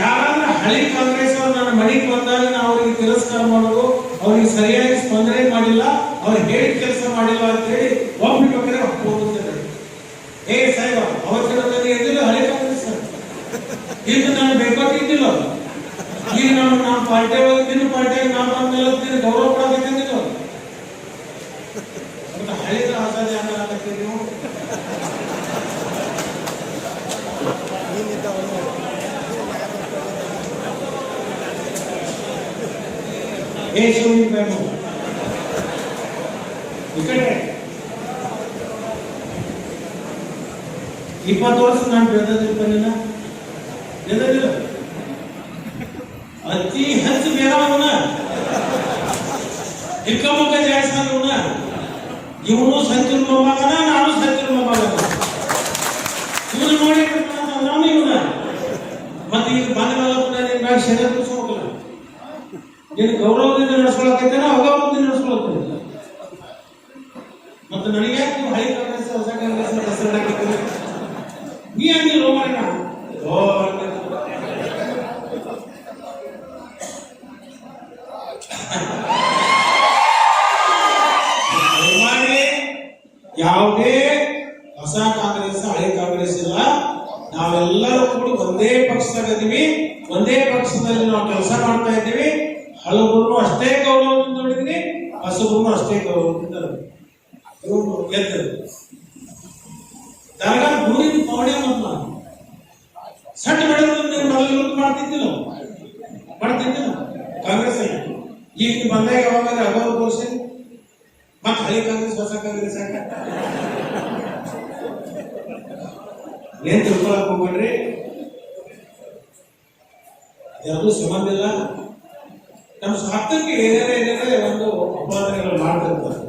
ಯಾರಾದ್ರೂ ಹಳೆ ಕಾಂಗ್ರೆಸ್ ಅವರು ನನ್ನ ಮನೆಗೆ ಬಂದಾಗ ನಾವು ಅವರಿಗೆ ತಿರಸ್ಕಾರ ಮಾಡೋದು, ಅವ್ರಿಗೆ ಸರಿಯಾಗಿ ಸ್ಪಂದನೆ ಮಾಡಿಲ್ಲ, ಅವ್ರು ಹೇಳಿದ ಕೆಲಸ ಮಾಡಿಲ್ಲ ಅಂತ ಹೇಳಿ. ಒಬ್ಬರು ಹೋಗುತ್ತದೆ ಏ ಸಾಹೇಬ, ಅವತ್ತಿನ ಎದ್ದಿಲ್ಲ ಹಳೆ ಕಾಂಗ್ರೆಸ್ ಈಗ ನಾನು ಬೇಕಾಗಿದ್ದಿಲ್ಲ ಈಗ ನಾನು ನಮ್ಮ ಪಾರ್ಟಿ ಒಳಗಿನ ಪಾರ್ಟಿ ನಾವು ಬಂದಲ್ಲ ನಿನಗೆ ಗೌರವ ಕೊಡಬೇಕಂದಿಲ್ಲ ಹಳೆದ ಆಮೇಲೆ ಆಗತ್ತೀರಿ ನೀವು ಏ ಶಿವಲಿಂಗ ಬೇನು ಈ ಕಡೆ ಇಪ್ಪತ್ತು ವರ್ಷ ನಾನು ಬೆಳೆದಿಲ್ಲ ಬೆಳೆದಿಲ್ಲ ಅತಿ ಹೆಚ್ಚು ಬೇಡ ಅವನ ಇಕ್ಕಮುಕ್ಕ ಜಾಸ್ತಿ ಅವನ ಇವನು ಸತ್ಯನ ಮೊಮ್ಮಗನ ನಾನು ಸತ್ಯನ ಮೊಮ್ಮಗನ ಇವನು ನೋಡಿ ನಾನು ಇವನ ಮತ್ತೆ ಈಗ ಬಂದ ಮೇಲೆ ನಿನ್ ಮ್ಯಾಗ ಶರೀರ ಹೋಗಲ್ಲ ನೀನು ಗೌರವದಿಂದ ನಡೆಸ್ಕೊಳಕೈತೇನೋ ಅಗೌರವದಿಂದ ನಡೆಸ್ಕೊಳಕೈತೆ ಮತ್ತೆ ನನಗೆ ನೀವು ಕಾಂಗ್ರೆಸ್ ಹೊಸ ಕಾಂಗ್ರೆಸ್ ಹೆಸರು ನೀ ಹಂಗಿಲ್ಲ ರೋಮಣ್ಣ ಯಾವುದೇ ಹೊಸ ಕಾಂಗ್ರೆಸ್ ಹಳೆ ಕಾಂಗ್ರೆಸ್ ಇಲ್ಲ. ನಾವೆಲ್ಲರೂ ಕೂಡ ಒಂದೇ ಪಕ್ಷದಾಗಿದ್ದೀವಿ ಒಂದೇ ಪಕ್ಷದಲ್ಲಿ ನಾವು ಕೆಲಸ ಮಾಡ್ತಾ ಇದ್ದೀವಿ. ಹಳಬರು ಅಷ್ಟೇ ಗೌರವದಿಂದ ನೋಡಿದ್ರಿ ಹೊಸಬರು ಅಷ್ಟೇ ಗೌರವದಿಂದ ಗೆದ್ದರು ಪೌಡೆ ಮತ್ತ ಸಣ್ಣ ಬೆಳೆದ ನೀವು ಮೊದಲು ಮಾಡ್ತಿದ್ದಿಲ್ಲ. ಮಾಡ್ತಿದ್ದಿಲ್ಲ. ಕಾಂಗ್ರೆಸ್ ಈಗ ಬಂದಾಗ ಯಾವಾಗ ಅಗೌರವ ತೋರಿಸಿ ಮತ್ತೆ ಹಳೆ ಕಾಂಗ್ರೆಸ್, ಹೊಸ ಕಾಂಗ್ರೆಸ್ ಏನ್ ತಿಳ್ಕೊಳಕ್ ಹೋಗ್ಬೇಡ್ರಿ? ಸಂಬಂಧ ಇಲ್ಲ. ನಮ್ಮ ಸ್ವಾರ್ಥಕ್ಕೆ ಏನೇನೇ ಏನೇನೇ ಒಂದು ಅಪರಾಧಗಳು ಮಾಡ್ತಿರ್ತಾರೆ